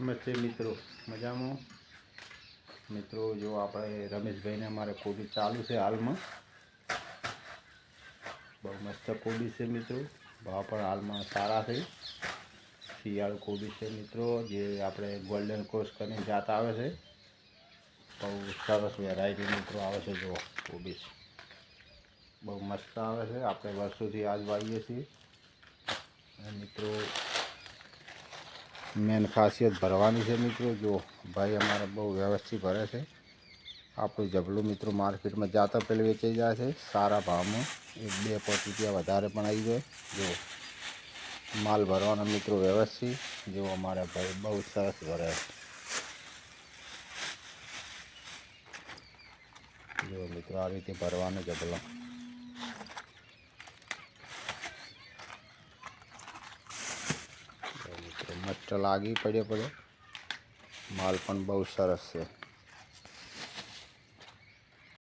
નમસ્તે મિત્રો. મજામાં? મિત્રો, જો આપણે રમેશભાઈને અમારે કોબી ચાલુ છે હાલમાં. બહુ મસ્ત કોબી છે મિત્રો. ભાવ પણ હાલમાં સારા છે. શિયાળુ કોબી છે મિત્રો, જે આપણે ગોલ્ડન કોર્સ કરીને જાત આવે છે. બહુ સરસ વેરાયટી મિત્રો આવે છે જો કોબીજ બહુ મસ્ત આવે છે. આપણે વર્ષોથી આજ વાવીએ છીએ. અને મિત્રો મેન ખાસિયત ભરવાની છે મિત્રો, જો ભાઈ અમારે બહુ વ્યવસ્થિત ભરે છે. આપણું જબલું મિત્રો માર્કેટમાં જાતા પહેલાં વેચાઈ જાય છે. સારા ભાવમાં એક બે પાંચ રૂપિયા વધારે પણ આવી જાય. જો માલ ભરવાનો મિત્રો વ્યવસ્થિત, જો અમારા ભાઈ બહુ સરસ ભરે છે. જો મિત્રો આ રીતે ભરવાનો જબલો મિત્રો લાગી પડ્યો પડ્યો. માલ પણ બહુ સરસ છે.